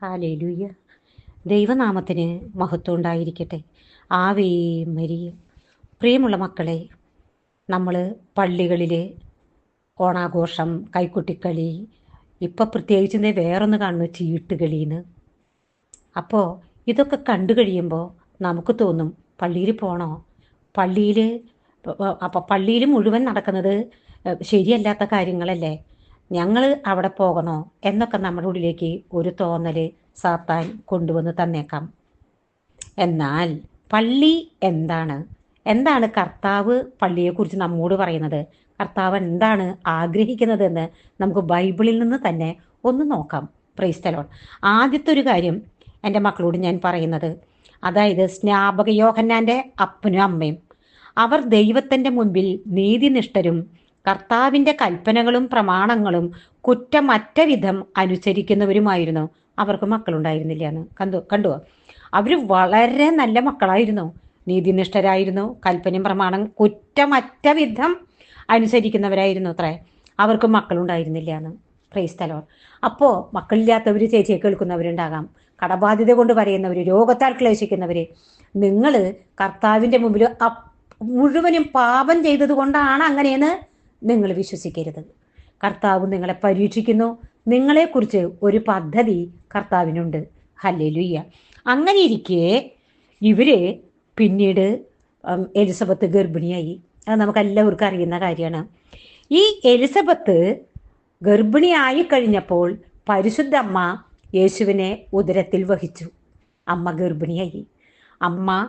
Hallelujah. ദൈവനാമത്തിന് മഹത്വം ഉണ്ടായിരിക്കട്ടെ. Ave Maria. പ്രിയമുള്ള മക്കളെ നമ്മൾ പള്ളികളിൽ ഓണാഘോഷം കൈക്കുട്ടിക്കളി ഇപ്പം പ്രത്യേകിച്ച് വേറൊന്ന് കാണുന്നു ചീട്ടുകളിന്ന്. അപ്പോൾ ഇതൊക്കെ കണ്ടു കഴിയുമ്പോൾ നമുക്ക് തോന്നും പള്ളിയിൽ പോണോ? പള്ളിയിൽ അപ്പോൾ പള്ളിയിൽ മുഴുവൻ നടക്കുന്നത് ശരിയല്ലാത്ത കാര്യങ്ങളല്ലേ? ഞങ്ങൾ അവിടെ പോകണോ എന്നൊക്കെ നമ്മുടെ ഉള്ളിലേക്ക് ഒരു തോന്നൽ സാത്താൻ കൊണ്ടുവന്ന് തന്നേക്കാം. എന്നാൽ പള്ളി എന്താണ്? എന്താണ് കർത്താവ് പള്ളിയെക്കുറിച്ച് നമ്മോട് പറയുന്നത്? കർത്താവ് എന്താണ് ആഗ്രഹിക്കുന്നതെന്ന് നമുക്ക് ബൈബിളിൽ നിന്ന് തന്നെ ഒന്ന് നോക്കാം. പ്രൈസ്തലോൺ ആദ്യത്തെ ഒരു കാര്യം എന്റെ മക്കളോട് ഞാൻ പറയുന്നത്. അതായത് സ്നാപക യോഹന്നാന്റെ അപ്പനും അമ്മയും. അവർ ദൈവത്തിന്റെ മുൻപിൽ നീതിനിഷ്ഠരും കർത്താവിന്റെ കൽപ്പനകളും പ്രമാണങ്ങളും കുറ്റമറ്റ വിധം അനുസരിക്കുന്നവരുമായിരുന്നു. അവർക്ക് മക്കളുണ്ടായിരുന്നില്ല എന്ന് കണ്ടു കണ്ടുവോ? അവർ വളരെ നല്ല മക്കളായിരുന്നു. നീതിനിഷ്ഠരായിരുന്നു. കൽപ്പനയും പ്രമാണം കുറ്റമറ്റ വിധം അനുസരിക്കുന്നവരായിരുന്നു അത്രേ. അവർക്ക് മക്കളുണ്ടായിരുന്നില്ല എന്ന് ക്രൈസ്തലോ അപ്പോൾ മക്കളില്ലാത്തവർ ചേച്ചിയെ കേൾക്കുന്നവരുണ്ടാകാം. കടബാധ്യത കൊണ്ട് പറയുന്നവർ രോഗത്താൽ ക്ലേശിക്കുന്നവർ നിങ്ങൾ കർത്താവിന്റെ മുമ്പിൽ മുഴുവനും പാപം ചെയ്തത് കൊണ്ടാണ് അങ്ങനെയെന്ന് നിങ്ങൾ വിശ്വസിക്കരുത്. കർത്താവ് നിങ്ങളെ പരീക്ഷിക്കുന്നു. നിങ്ങളെക്കുറിച്ച് ഒരു പദ്ധതി കർത്താവിനുണ്ട്. ഹല്ലേലൂയ അങ്ങനെ ഇരിക്കെ ഇവർ പിന്നീട് എലിസബത്ത് ഗർഭിണിയായി. അത് നമുക്കെല്ലാവർക്കും അറിയുന്ന കാര്യമാണ്. ഈ എലിസബത്ത് ഗർഭിണിയായി കഴിഞ്ഞപ്പോൾ പരിശുദ്ധ അമ്മ യേശുവിനെ ഉദരത്തിൽ വഹിച്ചു. അമ്മ ഗർഭിണിയായി. അമ്മ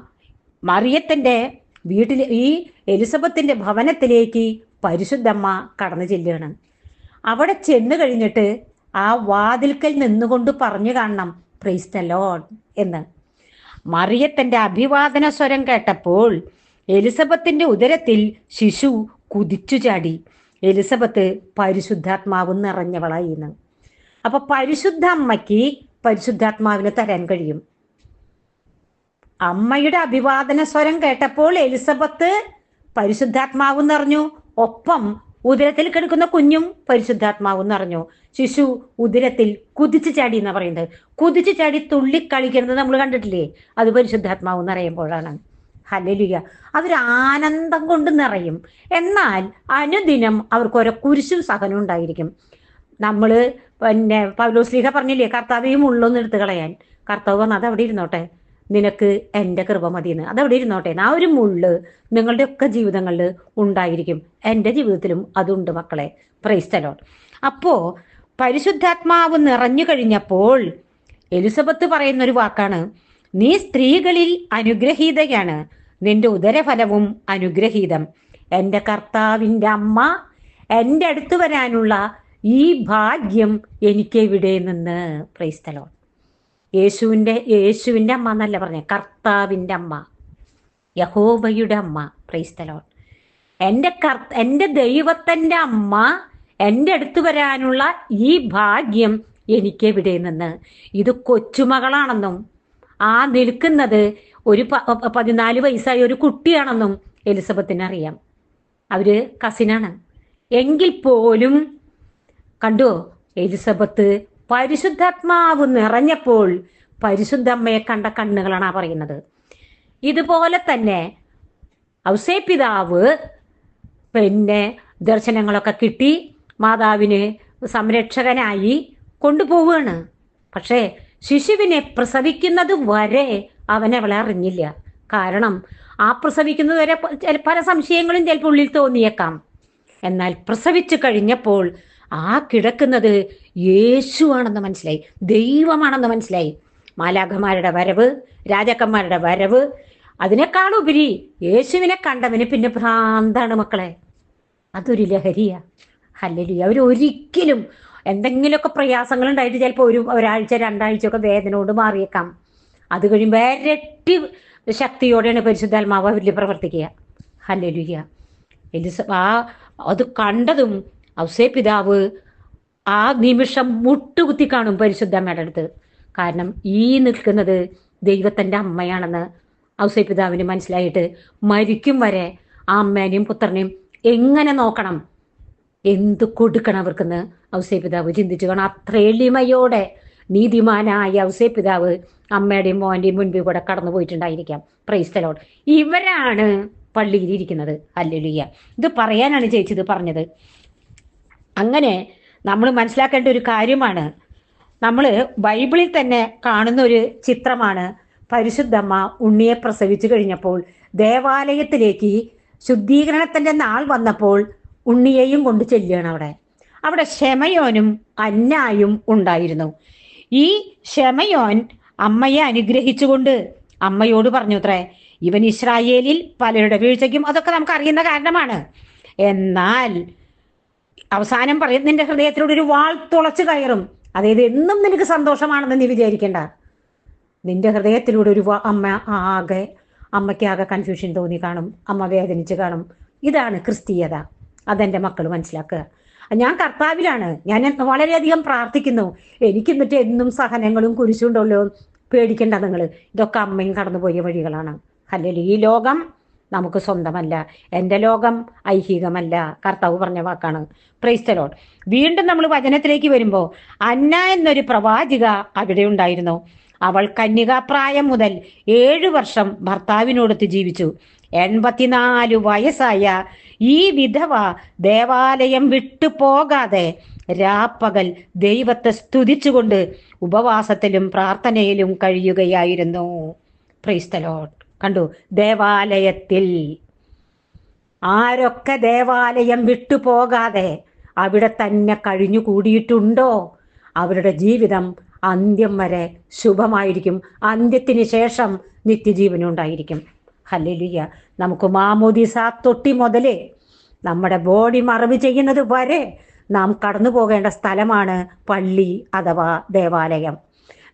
മറിയത്തിന്റെ വീട്ടിൽ ഈ എലിസബത്തിന്റെ ഭവനത്തിലേക്ക് പരിശുദ്ധമ്മ കടന്നു ചെല്ലുകയാണ്. അവിടെ ചെന്ന് കഴിഞ്ഞിട്ട് ആ വാതിൽക്കൽ നിന്നുകൊണ്ട് പറഞ്ഞു കാണണം പ്രൈസ് ദ ലോഡ് എന്ന്. മറിയത്തിന്റെ അഭിവാദന സ്വരം കേട്ടപ്പോൾ എലിസബത്തിന്റെ ഉദരത്തിൽ ശിശു കുതിച്ചു ചാടി. എലിസബത്ത് പരിശുദ്ധാത്മാവ് നിറഞ്ഞവളായി എന്ന് അപ്പൊ പരിശുദ്ധ അമ്മയ്ക്ക് പരിശുദ്ധാത്മാവിനെ തരാൻ കഴിയും. അമ്മയുടെ അഭിവാദന സ്വരം കേട്ടപ്പോൾ എലിസബത്ത് പരിശുദ്ധാത്മാവ് നിറഞ്ഞു. ഒപ്പം ഉദരത്തിൽ കിടക്കുന്ന കുഞ്ഞും പരിശുദ്ധാത്മാവ് പറഞ്ഞു ശിശു ഉദരത്തിൽ കുതിച്ചു ചാടി എന്നാ പറയുന്നത്. കുതിച്ചു ചാടി തുള്ളി കളിക്കുന്നത് നമ്മൾ കണ്ടിട്ടില്ലേ? അത് പരിശുദ്ധാത്മാവ് നിറയുമ്പോഴാണ് ഹല്ലേലൂയ. അവർ ആനന്ദം കൊണ്ട് നിറയും. എന്നാൽ അനുദിനം അവർക്ക് ഓരോ കുരിശും സഹനം ഉണ്ടായിരിക്കും. നമ്മൾ പിന്നെ പൗലോസ്ലീഹ പറഞ്ഞില്ലേ കർത്താവ് ഈ എടുത്തു കളയാൻ. കർത്താവ് വന്നത് അവിടെ ഇരുന്നോട്ടെ. നിനക്ക് എന്റെ കൃപ മതിയെന്ന്. അതവിടെ ഇരുന്നോട്ടെ. ആ ഒരു മുള്ള് നിങ്ങളുടെ ഒക്കെ ജീവിതങ്ങളിൽ ഉണ്ടായിരിക്കും. എന്റെ ജീവിതത്തിലും അതുണ്ട് മക്കളെ. പ്രൈസ്തലോ അപ്പോ പരിശുദ്ധാത്മാവ് നിറഞ്ഞു കഴിഞ്ഞപ്പോൾ എലിസബത്ത് പറയുന്ന ഒരു വാക്കാണ്. നീ സ്ത്രീകളിൽ അനുഗ്രഹീതയാണ്. നിന്റെ ഉദരഫലവും അനുഗ്രഹീതം. എന്റെ കർത്താവിന്റെ അമ്മ എന്റെ അടുത്ത് വരാനുള്ള ഈ ഭാഗ്യം എനിക്ക് ഇവിടെ നിന്ന് പ്രൈസ്തലോ യേശുവിന്റെ യേശുവിന്റെ അമ്മ എന്നല്ല പറഞ്ഞ കർത്താവിന്റെ അമ്മ. യഹോബയുടെ അമ്മ. പ്രൈസ്തലോൺ എന്റെ കർ എന്റെ ദൈവത്തിന്റെ അമ്മ എന്റെ അടുത്ത് വരാനുള്ള ഈ ഭാഗ്യം എനിക്ക് എവിടെ നിന്ന്? ഇത് കൊച്ചുമകളാണെന്നും ആ നിൽക്കുന്നത് ഒരു പതിനാല് വയസ്സായ ഒരു കുട്ടിയാണെന്നും എലിസബത്തിന് അറിയാം. അവർ കസിനാണ് എങ്കിൽ പോലും കണ്ടോ എലിസബത്ത് പരിശുദ്ധാത്മാവ് നിറഞ്ഞപ്പോൾ പരിശുദ്ധമ്മയെ കണ്ട കണ്ണുകളാണ് ആ പറയുന്നത്. ഇതുപോലെ തന്നെ ഔസേ പിതാവ് പിന്നെ ദർശനങ്ങളൊക്കെ കിട്ടി മാതാവിന് സംരക്ഷകനായി കൊണ്ടുപോവുകയാണ്. പക്ഷേ ശിശുവിനെ പ്രസവിക്കുന്നത് വരെ അവൻ അവളെ അറിഞ്ഞില്ല. കാരണം ആ പ്രസവിക്കുന്നത് വരെ പല സംശയങ്ങളും ചിലപ്പോൾ ഉള്ളിൽ തോന്നിയേക്കാം. എന്നാൽ പ്രസവിച്ചു കഴിഞ്ഞപ്പോൾ ആ കിടക്കുന്നത് യേശുവാണെന്ന് മനസ്സിലായി. ദൈവമാണെന്ന് മനസ്സിലായി. മാലാഖമാരുടെ വരവ് രാജാക്കന്മാരുടെ വരവ് അതിനേക്കാളുപരി യേശുവിനെ കണ്ടവന് പിന്നെ ഭ്രാന്താണ് മക്കളെ. അതൊരു ലഹരിയാ. ഹല്ലരി അവർ ഒരിക്കലും എന്തെങ്കിലുമൊക്കെ പ്രയാസങ്ങൾ ഉണ്ടായിട്ട് ചിലപ്പോൾ ഒരു ഒരാഴ്ച രണ്ടാഴ്ച ഒക്കെ വേദന കൊണ്ട് മാറിയേക്കാം. അത് കഴിയുമ്പോൾ ഇരട്ടി ശക്തിയോടെയാണ് പരിശുദ്ധാത്മാവ് അവരിൽ പ്രവർത്തിക്കുക. ഹല്ലലിയ. എലിസ ആ അത് കണ്ടതും ഔസേ പിതാവ് ആ നിമിഷം മുട്ടുകുത്തി കാണും പരിശുദ്ധമ്മയുടെ അടുത്ത്. കാരണം ഈ നിൽക്കുന്നത് ദൈവത്തിന്റെ അമ്മയാണെന്ന് ഔസേ പിതാവിന് മനസ്സിലായിട്ട് മരിക്കും വരെ ആ അമ്മേനെയും പുത്രനെയും എങ്ങനെ നോക്കണം? എന്ത് കൊടുക്കണം അവർക്കെന്ന് ഔസേ പിതാവ് ചിന്തിച്ചു കാണാം. അത്ര എളിമയോടെ നീതിമാനായ ഔസേ പിതാവ് അമ്മയുടെയും മോന്റെയും മുൻപിൽ കൂടെ കടന്നു പോയിട്ടുണ്ടായിരിക്കാം. പ്രൈസ്തലോട് ഇവരാണ് പള്ളിയിൽ ഇരിക്കുന്നത് ഇത് പറയാനാണ് ചേച്ചി ഇത് പറഞ്ഞത്. അങ്ങനെ നമ്മൾ മനസ്സിലാക്കേണ്ട ഒരു കാര്യമാണ്. നമ്മൾ ബൈബിളിൽ തന്നെ കാണുന്ന ഒരു ചിത്രമാണ് പരിശുദ്ധമ്മ ഉണ്ണിയെ പ്രസവിച്ചു കഴിഞ്ഞപ്പോൾ ദേവാലയത്തിലേക്ക് ശുദ്ധീകരണത്തിന്റെ നാൾ വന്നപ്പോൾ ഉണ്ണിയെയും കൊണ്ട് ചെല്ലുകയാണ് അവിടെ. അവിടെ ക്ഷമയോനും അന്നായും ഉണ്ടായിരുന്നു. ഈ ക്ഷമയോൻ അമ്മയെ അനുഗ്രഹിച്ചുകൊണ്ട് അമ്മയോട് പറഞ്ഞു അത്രേ ഇവൻ ഇസ്രായേലിൽ പലരുടെ വീഴ്ചയ്ക്കും അതൊക്കെ നമുക്ക് അറിയുന്ന കാരണമാണ്. എന്നാൽ അവസാനം പറയും നിന്റെ ഹൃദയത്തിലൂടെ ഒരു വാൾ തുളച്ചു കയറും. അതായത് എന്നും നിനക്ക് സന്തോഷമാണെന്ന് നീ വിചാരിക്കേണ്ട. നിന്റെ ഹൃദയത്തിലൂടെ ഒരു അമ്മ ആകെ അമ്മയ്ക്കാകെ കൺഫ്യൂഷൻ തോന്നി കാണും. അമ്മ വേദനിച്ച് കാണും. ഇതാണ് ക്രിസ്തീയത. അതെന്റെ മക്കൾ മനസ്സിലാക്കുക. ഞാൻ കർത്താവിലാണ്. ഞാൻ വളരെയധികം പ്രാർത്ഥിക്കുന്നു. എനിക്ക് എന്നിട്ട് എന്നും സഹനങ്ങളും കുരിശുണ്ടല്ലോ പേടിക്കേണ്ട നിങ്ങൾ ഇതൊക്കെ അമ്മയും കടന്നുപോയ വഴികളാണ്. അല്ലെങ്കിൽ ഈ ലോകം നമുക്ക് സ്വന്തമല്ല. എന്റെ ലോകം ഐഹികമല്ല. കർത്താവ് പറഞ്ഞ വാക്കാണ്. പ്രൈസ്തലോഡ് വീണ്ടും നമ്മൾ വചനത്തിലേക്ക് വരുമ്പോൾ അന്ന എന്നൊരു പ്രവാചിക അവിടെ ഉണ്ടായിരുന്നു. അവൾ കന്യകാപ്രായം മുതൽ ഏഴു വർഷം ഭർത്താവിനോടൊത്ത് ജീവിച്ചു. എൺപത്തിനാല് വയസ്സായ ഈ വിധവ ദേവാലയം വിട്ടു പോകാതെ രാപ്പകൽ ദൈവത്തെ സ്തുതിച്ചുകൊണ്ട് ഉപവാസത്തിലും പ്രാർത്ഥനയിലും കഴിയുകയായിരുന്നു. പ്രൈസ്തലോട്ട് കണ്ടു? ദേവാലയത്തിൽ. ആരൊക്കെ ദേവാലയം വിട്ടുപോകാതെ അവിടെ തന്നെ കഴിഞ്ഞു കൂടിയിട്ടുണ്ടോ? അവരുടെ ജീവിതം അന്ത്യം വരെ ശുഭമായിരിക്കും. അന്ത്യത്തിന് ശേഷം നിത്യജീവനുണ്ടായിരിക്കും ഹല്ലേലൂയ. നമുക്ക് മാമോദിസ തൊട്ടി മുതലേ നമ്മുടെ ബോഡി മറവ് ചെയ്യുന്നത് വരെ നാം കടന്നു പോകേണ്ട സ്ഥലമാണ് പള്ളി അഥവാ ദേവാലയം.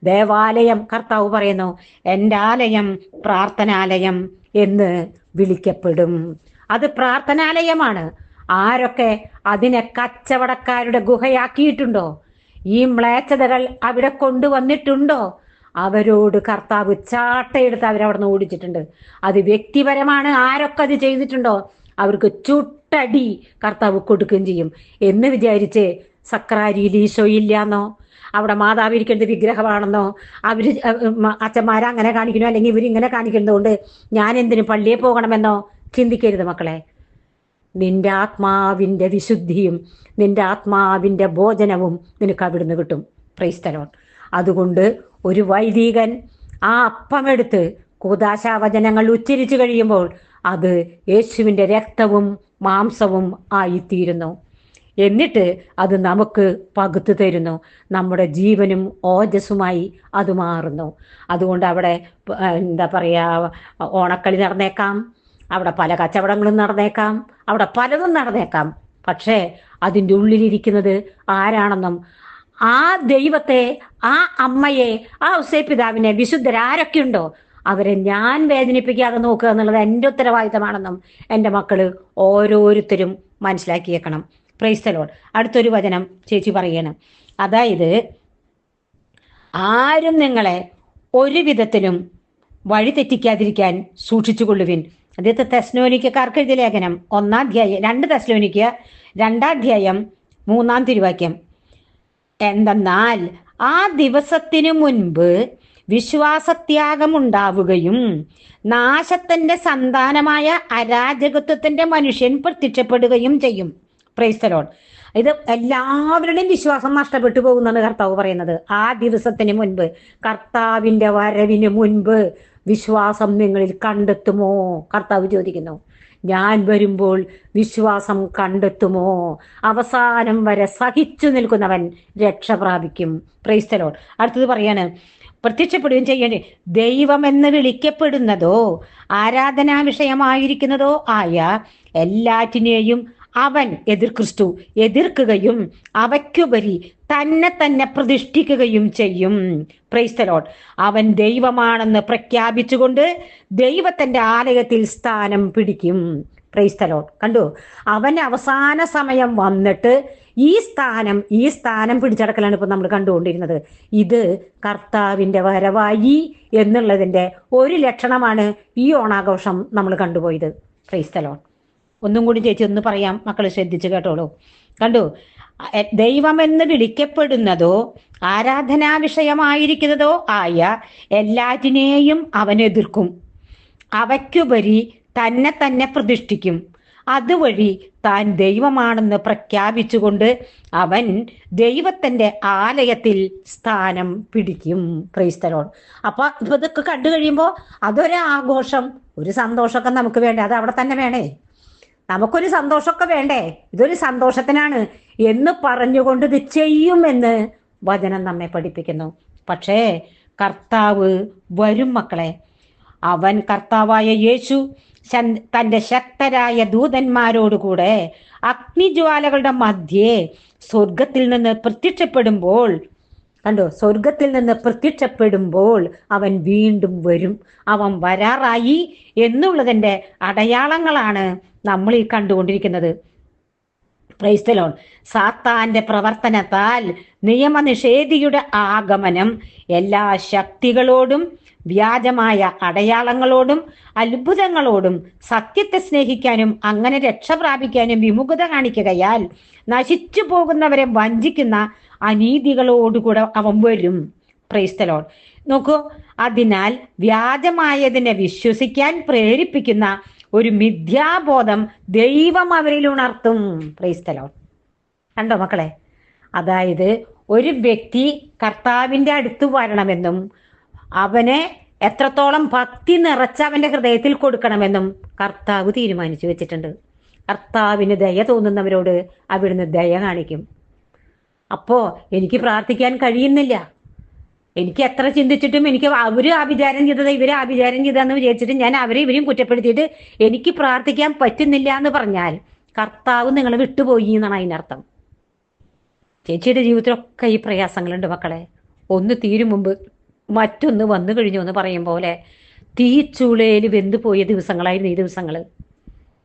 ദേവാലയം കർത്താവ് പറയുന്നു എന്റെ ആലയം പ്രാർത്ഥനാലയം എന്ന് വിളിക്കപ്പെടും. അത് പ്രാർത്ഥനാലയമാണ്. ആരൊക്കെ അതിനെ കച്ചവടക്കാരുടെ ഗുഹയാക്കിയിട്ടുണ്ടോ? ഈ മ്ലേച്ഛതകൾ അവിടെ കൊണ്ടുവന്നിട്ടുണ്ടോ? അവരോട് കർത്താവ് ചാട്ടയെടുത്ത് അവരവിടെ നിന്ന് ഓടിച്ചിട്ടുണ്ട്. അത് വ്യക്തിപരമാണ്. ആരൊക്കെ അത് ചെയ്തിട്ടുണ്ടോ? അവർക്ക് ചുട്ടടി കർത്താവ് കൊടുക്കുകയും ചെയ്യും. എന്ന് വിചാരിച്ച് സക്രാരിയിൽ ഈശോ ഇല്ലാന്നോ? അവിടെ മാതാവ് ഇരിക്കേണ്ടത് വിഗ്രഹമാണെന്നോ അവർ അച്ഛന്മാരെ അങ്ങനെ കാണിക്കണോ അല്ലെങ്കിൽ ഇവരിങ്ങനെ കാണിക്കുന്നതുകൊണ്ട് ഞാൻ എന്തിനു പള്ളിയെ പോകണമെന്നോ ചിന്തിക്കരുത് മക്കളെ. നിന്റെ ആത്മാവിന്റെ വിശുദ്ധിയും നിന്റെ ആത്മാവിന്റെ ഭോജനവും നിനക്ക് അവിടുന്ന് കിട്ടും. ക്രൈസ്തലോൺ അതുകൊണ്ട് ഒരു വൈദികൻ ആ അപ്പമെടുത്ത് കൂതാശാവചനങ്ങൾ ഉച്ചരിച്ചു കഴിയുമ്പോൾ അത് യേശുവിന്റെ രക്തവും മാംസവും ആയിത്തീരുന്നു. എന്നിട്ട് അത് നമുക്ക് പകുത്തു തരുന്നു. നമ്മുടെ ജീവനും ഓജസ്സുമായി അത് മാറുന്നു. അതുകൊണ്ട് അവിടെ എന്താ പറയുക ഓണക്കളി നടന്നേക്കാം. അവിടെ പല കച്ചവടങ്ങളും നടന്നേക്കാം. അവിടെ പലതും നടന്നേക്കാം. പക്ഷേ അതിന്റെ ഉള്ളിലിരിക്കുന്നത് ആരാണെന്നും ആ ദൈവത്തെ ആ അമ്മയെ ആ ഉസേപിതാവിനെ വിശുദ്ധരാരൊക്കെയുണ്ടോ? അവരെ ഞാൻ വേദനിപ്പിക്കാതെ നോക്കുക എന്നുള്ളത് എന്റെ ഉത്തരവാദിത്തമാണെന്നും എന്റെ മക്കൾ ഓരോരുത്തരും മനസ്സിലാക്കിയേക്കണം. പ്രൈസ്തലോട് അടുത്തൊരു വചനം ചേച്ചി പറയണം. അതായത് ആരും നിങ്ങളെ ഒരു വിധത്തിലും വഴി തെറ്റിക്കാതിരിക്കാൻ സൂക്ഷിച്ചുകൊള്ളുവിൻ. അദ്ദേഹത്തെ തെസ്ലോനിക്കാർക്ക് എഴുതിയ ലേഖനം ഒന്നാം അധ്യായം രണ്ട് തെസ്ലോനിക്ക രണ്ടാധ്യായം മൂന്നാം തിരുവാക്യം. എന്തെന്നാൽ ആ ദിവസത്തിനു മുൻപ് വിശ്വാസത്യാഗമുണ്ടാവുകയും നാശത്തിന്റെ സന്താനമായ അരാജകത്വത്തിന്റെ മനുഷ്യൻ പ്രത്യക്ഷപ്പെടുകയും ചെയ്യും. പ്രൈസ്തലോൺ ഇത് എല്ലാവരുടെയും വിശ്വാസം നഷ്ടപ്പെട്ടു പോകുന്നാണ് കർത്താവ് പറയുന്നത്. ആ ദിവസത്തിന് മുൻപ് കർത്താവിന്റെ വരവിന് മുൻപ് വിശ്വാസം നിങ്ങളിൽ കണ്ടെത്തുമോ? കർത്താവ് ചോദിക്കുന്നു. ഞാൻ വരുമ്പോൾ വിശ്വാസം കണ്ടെത്തുമോ? അവസാനം വരെ സഹിച്ചു നിൽക്കുന്നവൻ രക്ഷ പ്രാപിക്കും. പ്രൈസ്തലോൺ അടുത്തത് പറയാണ്. പ്രത്യക്ഷപ്പെടുകയും ചെയ്യണേ എന്ന് വിളിക്കപ്പെടുന്നതോ ആരാധനാ വിഷയമായിരിക്കുന്നതോ ആയ എല്ലാറ്റിനെയും അവൻ എതിർ ക്രിസ്തു എതിർക്കുകയും അവയ്ക്കുപരി തന്നെ തന്നെ പ്രതിഷ്ഠിക്കുകയും ചെയ്യും. പ്രൈസ്തലോട്ട് അവൻ ദൈവമാണെന്ന് പ്രഖ്യാപിച്ചുകൊണ്ട് ദൈവത്തിന്റെ ആലയത്തിൽ സ്ഥാനം പിടിക്കും. പ്രൈസ്തലോട്ട് കണ്ടു? അവൻ അവസാന സമയം വന്നിട്ട് ഈ സ്ഥാനം ഈ സ്ഥാനം പിടിച്ചടക്കലാണ് ഇപ്പൊ നമ്മൾ കണ്ടുകൊണ്ടിരുന്നത്. ഇത് കർത്താവിന്റെ വരവായി എന്നുള്ളതിന്റെ ഒരു ലക്ഷണമാണ് ഈ ഓണാഘോഷം നമ്മൾ കണ്ടുപോയത്. ക്രൈസ്തലോൺ ഒന്നും കൂടി ചേച്ചി ഒന്ന് പറയാം. മക്കൾ ശ്രദ്ധിച്ചു കേട്ടോളൂ. കണ്ടു? ദൈവം ദൈവമെന്ന് വിളിക്കപ്പെടുന്നതോ ആരാധനാ വിഷയമായിരിക്കുന്നതോ ആയ എല്ലാറ്റിനെയും അവൻ എതിർക്കും. അവയ്ക്കുപരി തന്നെ തന്നെ പ്രതിഷ്ഠിക്കും. അതുവഴി താൻ ദൈവമാണെന്ന് പ്രഖ്യാപിച്ചുകൊണ്ട് അവൻ ദൈവത്തിന്റെ ആലയത്തിൽ സ്ഥാനം പിടിക്കും. ക്രൈസ്തലോൺ അപ്പൊ ഇപ്പൊ ഇതൊക്കെ കണ്ടു കഴിയുമ്പോൾ അതൊരാഘോഷം ഒരു സന്തോഷമൊക്കെ നമുക്ക് വേണ്ടേ? അത് അവിടെ തന്നെ വേണേ? നമുക്കൊരു സന്തോഷമൊക്കെ വേണ്ടേ? ഇതൊരു സന്തോഷത്തിനാണ്. എന്ന് പറഞ്ഞുകൊണ്ട് ഇത് ചെയ്യുമെന്ന് വചനം നമ്മെ പഠിപ്പിക്കുന്നു. പക്ഷേ കർത്താവ് വരും മക്കളെ. അവൻ കർത്താവായ യേശു തന്റെ ശക്തരായ ദൂതന്മാരോടുകൂടെ അഗ്നിജ്വാലകളുടെ മധ്യേ സ്വർഗത്തിൽ നിന്ന് പ്രത്യക്ഷപ്പെടുമ്പോൾ കണ്ടോ? സ്വർഗത്തിൽ നിന്ന് പ്രത്യക്ഷപ്പെടുമ്പോൾ അവൻ വീണ്ടും വരും. അവൻ വരാറായി എന്നുള്ളതിന്റെ അടയാളങ്ങളാണ് നമ്മൾ ഈ കണ്ടുകൊണ്ടിരിക്കുന്നത് ക്രൈസ്തലോൺ സാത്താന്റെ പ്രവർത്തനത്താൽ നിയമനിഷേധിയുടെ ആഗമനം എല്ലാ ശക്തികളോടും വ്യാജമായ അടയാളങ്ങളോടും അത്ഭുതങ്ങളോടും സത്യത്തെ സ്നേഹിക്കാനും അങ്ങനെ രക്ഷ പ്രാപിക്കാനും വിമുഖത കാണിക്കുകയാൽ നശിച്ചു പോകുന്നവരെ വഞ്ചിക്കുന്ന അനീതികളോടുകൂടെ അവൻ വരും. ക്രൈസ്തലോൺ നോക്കൂ അതിനാൽ വ്യാജമായതിനെ വിശ്വസിക്കാൻ പ്രേരിപ്പിക്കുന്ന ഒരു മിഥ്യാബോധം ദൈവം അവരിൽ ഉണർത്തും. പ്രൈസ്തലോ കണ്ടോ മക്കളെ? അതായത് ഒരു വ്യക്തി കർത്താവിന്റെ അടുത്ത് വരണമെന്നും അവനെ എത്രത്തോളം ഭക്തി നിറച്ച അവന്റെ ഹൃദയത്തിൽ കൊടുക്കണമെന്നും കർത്താവ് തീരുമാനിച്ചു വെച്ചിട്ടുണ്ട്. കർത്താവിന് ദയ തോന്നുന്നവരോട് അവിടുന്ന് ദയ കാണിക്കും. അപ്പോ എനിക്ക് പ്രാർത്ഥിക്കാൻ കഴിയുന്നില്ല. എനിക്ക് എത്ര ചിന്തിച്ചിട്ടും എനിക്ക് അവർ ആഭിചാരം ചെയ്തത് ഇവർ ആഭിചാരം ചെയ്തതെന്ന് വിചാരിച്ചിട്ട് ഞാൻ അവരെ ഇവരെയും കുറ്റപ്പെടുത്തിയിട്ട് എനിക്ക് പ്രാർത്ഥിക്കാൻ പറ്റുന്നില്ല എന്ന് പറഞ്ഞാൽ കർത്താവ് നിങ്ങൾ വിട്ടുപോയി എന്നാണ് അതിനർത്ഥം. ചേച്ചിയുടെ ജീവിതത്തിലൊക്കെ ഈ പ്രയാസങ്ങളുണ്ട് മക്കളെ. ഒന്ന് തീരും മുമ്പ് മറ്റൊന്ന് വന്നു കഴിഞ്ഞു എന്ന് പറയും പോലെ തീച്ചൂളയിൽ വെന്തു പോയ ദിവസങ്ങളായിരുന്നു ഈ ദിവസങ്ങൾ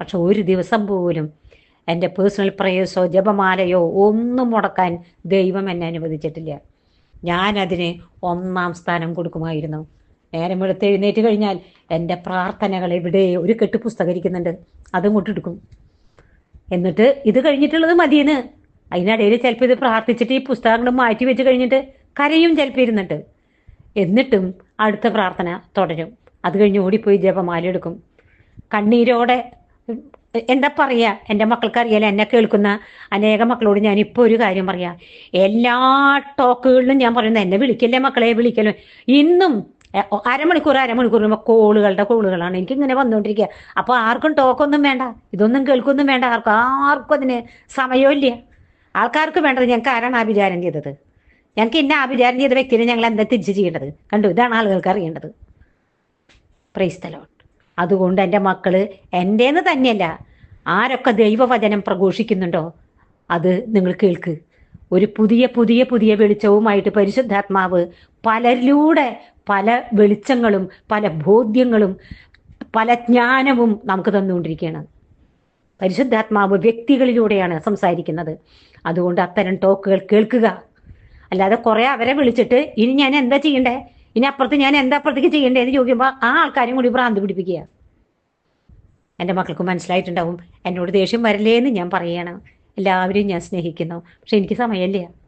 പക്ഷെ ഒരു ദിവസം പോലും എന്റെ പേഴ്സണൽ പ്രയേഴ്സോ ജപമാലയോ ഒന്നും മുടക്കാൻ ദൈവം എന്നെ അനുവദിച്ചിട്ടില്ല. ഞാനതിന് ഒന്നാം സ്ഥാനം കൊടുക്കുമായിരുന്നു. നേരം വെളുത്ത് എഴുന്നേറ്റ് കഴിഞ്ഞാൽ എന്റെ പ്രാർത്ഥനകൾ എവിടെ? ഒരു കെട്ട് പുസ്തകം ഇരിക്കുന്നുണ്ട്. അതും കൊണ്ടെടുക്കും എന്നിട്ട് ഇത് കഴിഞ്ഞിട്ടുള്ളത് മതിയെന്ന്. അതിനിടയിൽ ചിലപ്പോൾ ഇത് പ്രാർത്ഥിച്ചിട്ട് ഈ പുസ്തകങ്ങൾ മാറ്റി വെച്ച് കഴിഞ്ഞിട്ട് കരയും ചിലപ്പോൾ ഇരുന്നിട്ട്. എന്നിട്ടും അടുത്ത പ്രാർത്ഥന തുടരും. അത് കഴിഞ്ഞ് ഓടിപ്പോയി ജപമാല എടുക്കും. കണ്ണീരോടെ എന്താ പറയുക എന്റെ മക്കൾക്ക് അറിയാലോ എന്നെ കേൾക്കുന്ന അനേക മക്കളോട് ഞാൻ ഇപ്പോൾ ഒരു കാര്യം പറയാം. എല്ലാ ടോക്കുകളിലും ഞാൻ പറയുന്നത് എന്നെ വിളിക്കല്ലേ മക്കളെ വിളിക്കല്ലോ. ഇന്നും അരമണിക്കൂർ അരമണിക്കൂർ കോളുകളുടെ കോളുകളാണ് എനിക്ക് ഇങ്ങനെ വന്നുകൊണ്ടിരിക്കുക അപ്പോൾ ആർക്കും ടോക്കൊന്നും വേണ്ട. ഇതൊന്നും കേൾക്കൊന്നും വേണ്ട. ആർക്കും ആർക്കും അതിന് സമയമില്ല ആൾക്കാർക്ക് വേണ്ടത് ഞങ്ങൾക്ക് ആരാണ് ആഭിചാരം ചെയ്തത്. ഞങ്ങൾക്ക് ഇന്ന ആഭിചാരം ചെയ്ത വ്യക്തിനെ ഞങ്ങൾ എന്താ തിരിച്ചു ചെയ്യേണ്ടത്? കണ്ടു? ഇതാണ് ആളുകൾക്ക് അറിയേണ്ടത്. പ്രൈസ്തലോട്ട് അതുകൊണ്ട് എന്റെ മക്കൾ എന്റേന്ന് തന്നെയല്ല. ആരൊക്കെ ദൈവവചനം പ്രഘോഷിക്കുന്നുണ്ടോ അത് നിങ്ങൾ കേൾക്ക്. ഒരു പുതിയ പുതിയ പുതിയ വെളിച്ചവുമായിട്ട് പരിശുദ്ധാത്മാവ് പലരിലൂടെ പല വെളിച്ചങ്ങളും പല ബോധ്യങ്ങളും പല ജ്ഞാനവും നമുക്ക് തന്നുകൊണ്ടിരിക്കുകയാണ്. പരിശുദ്ധാത്മാവ് വ്യക്തികളിലൂടെയാണ് സംസാരിക്കുന്നത്. അതുകൊണ്ട് അത്തരം ടോക്കുകൾ കേൾക്കുക. അല്ലാതെ കുറെ അവരെ വിളിച്ചിട്ട് ഇനി ഞാൻ എന്താ ചെയ്യണ്ടേ? ഇനി അപ്പുറത്ത് ഞാൻ എന്താ അപ്പുറത്തേക്ക് ചെയ്യണ്ടേ എന്ന് ചോദിക്കുമ്പോൾ ആ ആൾക്കാരും കൂടി ഭ്രാന്ത് പിടിപ്പിക്കുക. എന്റെ മക്കൾക്ക് മനസ്സിലായിട്ടുണ്ടാവും. എന്നോട് ദേഷ്യം വരില്ലേ എന്ന് ഞാൻ പറയണം. എല്ലാവരെയും ഞാൻ സ്നേഹിക്കുന്നു. പക്ഷെ എനിക്ക് സമയമില്ല.